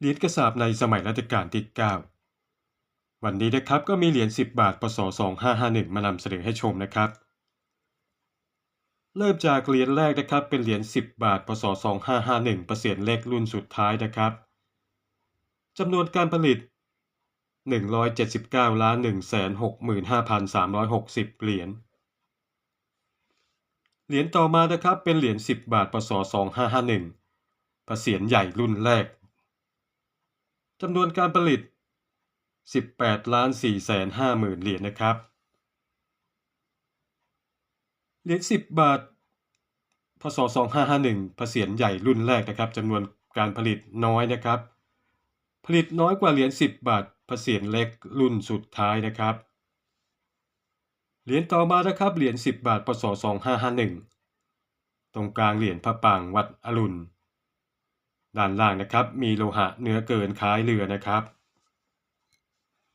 เหรียญกระสาบในสมัยรัชกาลที่ 9 วันนี้นะครับก็มีเหรียญ 10 บาทพศ2551 มานำเสนอให้ชมนะครับ เริ่มจากเหรียญแรกนะครับเป็นเหรียญ 10 บาทพศ2551 เปอร์เซ็นต์เลขรุ่นสุดท้ายนะครับจำนวนการผลิต 179ล้าน165,360 เหรียญเหรียญต่อมานะครับเป็นเหรียญ 10 บาทพศ2551ปอร์เซ็นต์ใหญ่รุ่นแรก จำนวนการผลิต 18ล้าน4แสน5หมื่นเหรียญนะครับ เหรียญ10 บาท พศ 2551เปอร์เซ็นใหญ่รุ่นแรกนะครับจำนวนการผลิตน้อยนะครับ ผลิตน้อยกว่าเหรียญ10 บาทเปอร์เซ็นเล็กรุ่นสุดท้ายนะครับ เหรียญต่อมานะครับเหรียญ10 บาท พศ 2551 ตรงกลางเหรียญพระปางวัดอรุณ ด้านล่างนะครับ มีโลหะเนื้อเกินคล้ายเรือนะครับ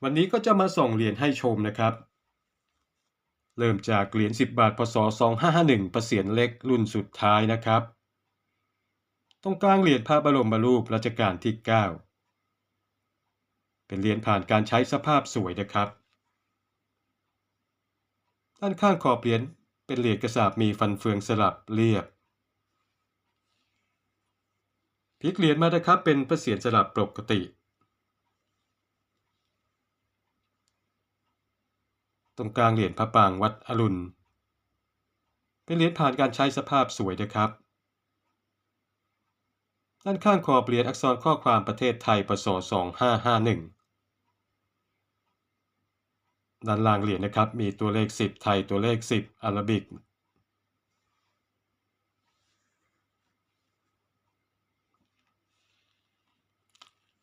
วันนี้ก็จะมาส่งเหรียญให้ชมนะครับ เริ่มจากเหรียญ10 บาทพศ2551ปอร์เซ็นเล็กรุ่นสุดท้ายนะครับ ตรงกลางเหรียญพระบรมรูปรัชกาลที่ 9 เป็นเหรียญผ่านการใช้สภาพสวยนะครับ ด้านข้างขอบเหรียญเป็นเหรียญกระสาบมีฟันเฟืองสลับเรียบ พลิกเหรียญมานะครับ เป็นพระเศียรสลับปกติ ตรงกลางเหรียญพระปรางวัดอรุณ เป็นเหรียญผ่านการใช้สภาพสวยนะครับ ด้านข้างขอบเหรียญอักษรข้อความประเทศไทยปศ2551 ด้านล่างเหรียญนะครับ มีตัวเลข 10 ไทยตัวเลข 10 อาราบิก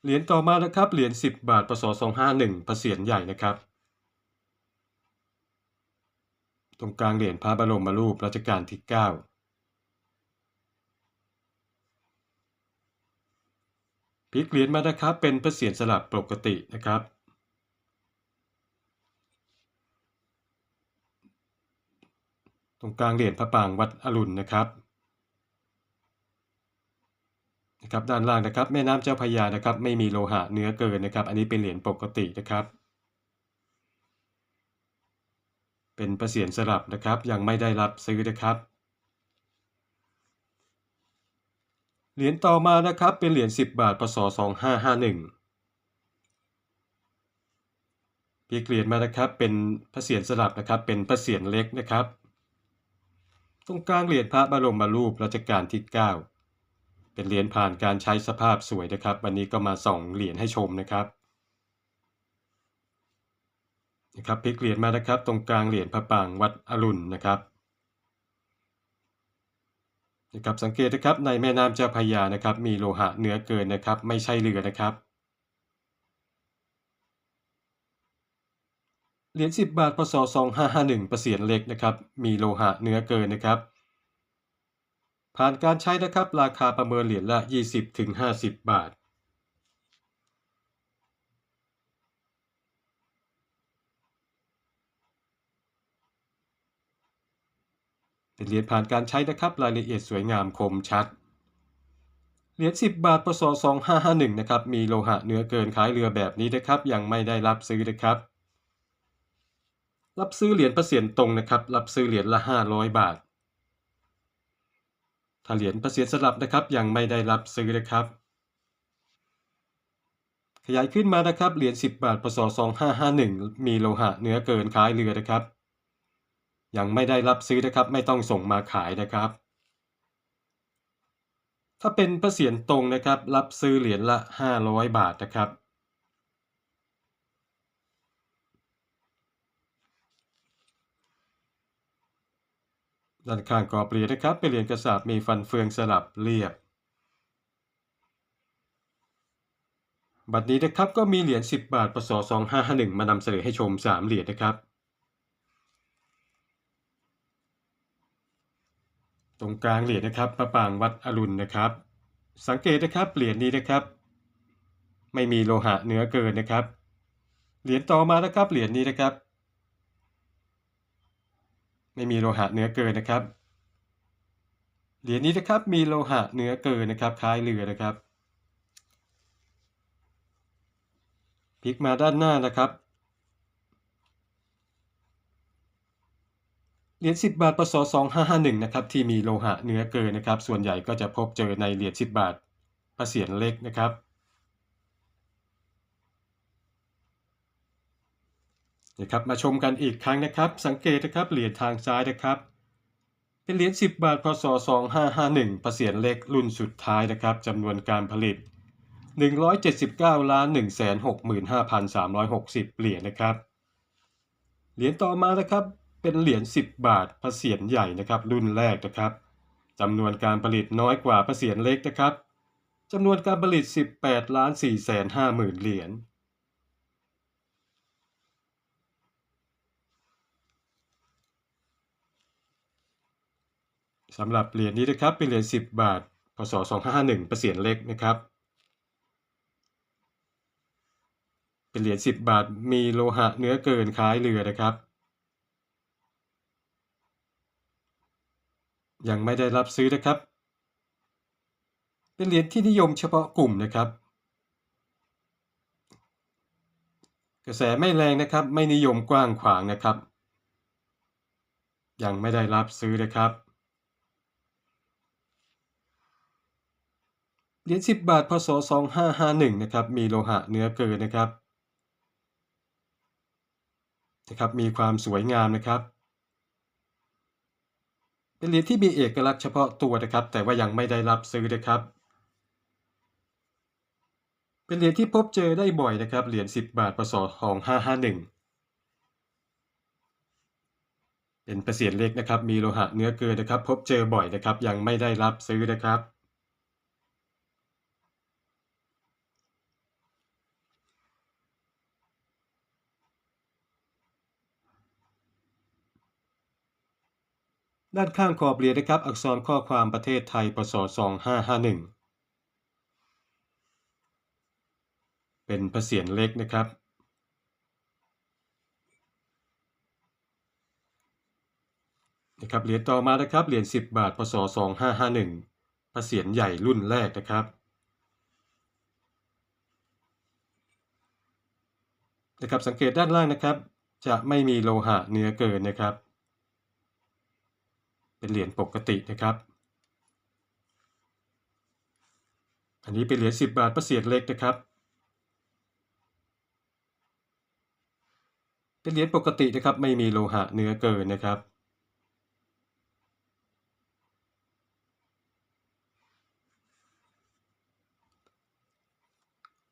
เหรียญต่อมานะครับ เหรียญ10 บาทปศ251พระเศียรใหญ่นะครับ ตรงกลางเหรียญพระบรมรูปรัชกาลที่ 9พลิกเหรียญมานะครับเป็นพระเศียรสลับปกตินะครับ ตรงกลางเหรียญพระปรางวัดอรุณนะครับ นะครับด้านล่างนะครับแม่น้ำเจ้าพยานะครับไม่มีโลหะเนื้อเกินนะครับ อันนี้เป็นเหรียญปกตินะครับ เป็นประเสียนสลับนะครับ ยังไม่ได้รับซื้อนะครับเหรียญต่อมานะครับเป็นเหรียญ10 บาทพศ2551พลิกเหรียญมานะครับเป็นพระเศียรสลับนะครับเป็นพระเศียรเล็กนะครับ ตรงกลางเหรียญพระบรมรูปรัชกาลที่ 9 เป็นเหรียญผ่านการใช้สภาพสวยนะครับ วันนี้ก็มาส่องเหรียญให้ชมนะครับนะครับพลิกเหรียญมานะครับ ตรงกลางเหรียญพระปรางวัดอรุณนะครับนะครับสังเกตนะครับในแม่น้ำเจ้าพยานะครับ มีโลหะเนื้อเกินนะครับ ไม่ใช่เรือนะครับเหรียญ10 บาทพศ2551ประเสียนเล็กนะครับ มีโลหะเนื้อเกินนะครับ ผ่านการใช้นะครับ ราคาประเมินเหรียญละ 20-50 บาท เป็นเหรียญผ่านการใช้นะครับรายละเอียดสวยงามคมชัด เหรียญ10 บาทพศ2551นะครับมีโลหะเนื้อเกินคล้ายเรือแบบนี้นะครับ ยังไม่ได้รับซื้อนะครับ รับซื้อเหรียญประเสียนตรงนะครับ รับซื้อเหรียญละ 500 บาท ถ้าเหรียญประสีสลับนะครับยังไม่ได้รับซื้อนะครับ ขยายขึ้นมานะครับเหรียญ10 บาทพศ2551 มีโลหะเนื้อเกินคล้ายเรือนะครับ ยังไม่ได้รับซื้อนะครับ ไม่ต้องส่งมาขายนะครับ ถ้าเป็นประเสียนตรงนะครับ รับซื้อเหรียญละ 500 บาทนะครับ ด้านข้างกรอบเหรียญนะครับ เป็นเหรียญกระสาบมีฟันเฟืองสลับเรียบ บัดนี้นะครับก็มีเหรียญ10 บาทพศ2551 มานำเสนอให้ชม 3 เหรียญนะครับ ตรงกลางเหรียญนะครับพระปางวัดอรุณนะครับ สังเกตนะครับเหรียญนี้นะครับ ไม่มีโลหะเนื้อเกินนะครับ เหรียญต่อมานะครับเหรียญนี้นะครับ ไม่มีโลหะเนื้อเกินนะครับ เหรียญนี้นะครับมีโลหะเนื้อเกินนะครับคล้ายเรือนะครับพลิกมาด้านหน้านะครับ เหรียญ10 บาทพศ2551นะครับที่มีโลหะเนื้อเกินนะครับ ส่วนใหญ่ก็จะพบเจอในเหรียญ10 บาทพระเศียรเล็กนะครับ นะครับมาชมกันอีกครั้งนะครับ สังเกตนะครับเหรียญทางซ้ายนะครับ เป็นเหรียญ10 บาทพศ 2551พระเศียรเล็กรุ่นสุดท้ายนะครับจำนวนการผลิต 179ล้าน165,360 เหรียญนะครับ เหรียญต่อมานะครับเป็นเหรียญ10 บาทพระเศียรใหญ่นะครับรุ่นแรกนะครับจำนวนการผลิตน้อยกว่าพระเศียรเล็กนะครับจำนวนการผลิต 18ล้าน450,000 เหรียญ สำหรับเหรียญนี้นะครับเป็นเหรียญ10 บาท พศ 2551พระเศียรเล็กนะครับ เป็นเหรียญ10 บาทมีโลหะเนื้อเกินคล้ายเรือนะครับ ยังไม่ได้รับซื้อนะครับ เป็นเหรียญที่นิยมเฉพาะกลุ่มนะครับ กระแสไม่แรงนะครับ ไม่นิยมกว้างขวางนะครับ ยังไม่ได้รับซื้อนะครับ เหรียญ10 บาท พศ 2551 นะครับ มีโลหะเนื้อเกินนะครับ นะครับ มีความสวยงามนะครับ เป็นเหรียญที่มีเอกลักษณ์เฉพาะตัวนะครับ แต่ว่ายังไม่ได้รับซื้อนะครับ เป็นเหรียญที่พบเจอได้บ่อยนะครับ เหรียญ10 บาท พศ 2551เป็นพระเศียรเล็กนะครับ มีโลหะเนื้อเกินนะครับ พบเจอบ่อยนะครับ ยังไม่ได้รับซื้อนะครับ ด้านข้างขอบเหรียญนะครับ อักษรข้อความประเทศไทยพศ2551 เป็นพระเศียรเล็กนะครับ นะครับเหรียญต่อมานะครับเหรียญ10 บาทพศ2551พระเศียรใหญ่รุ่นแรกนะครับนะครับสังเกตด้านล่างนะครับ จะไม่มีโลหะเนื้อเกินนะครับ เป็นเหรียญปกตินะครับ อันนี้เป็นเหรียญ10 บาทพระเศียรเล็กนะครับ เป็นเหรียญปกตินะครับไม่มีโลหะเนื้อเกินนะครับ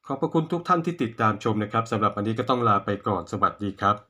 ขอบพระคุณทุกท่านที่ติดตามชมนะครับสำหรับวันนี้ก็ต้องลาไปก่อนสวัสดีครับ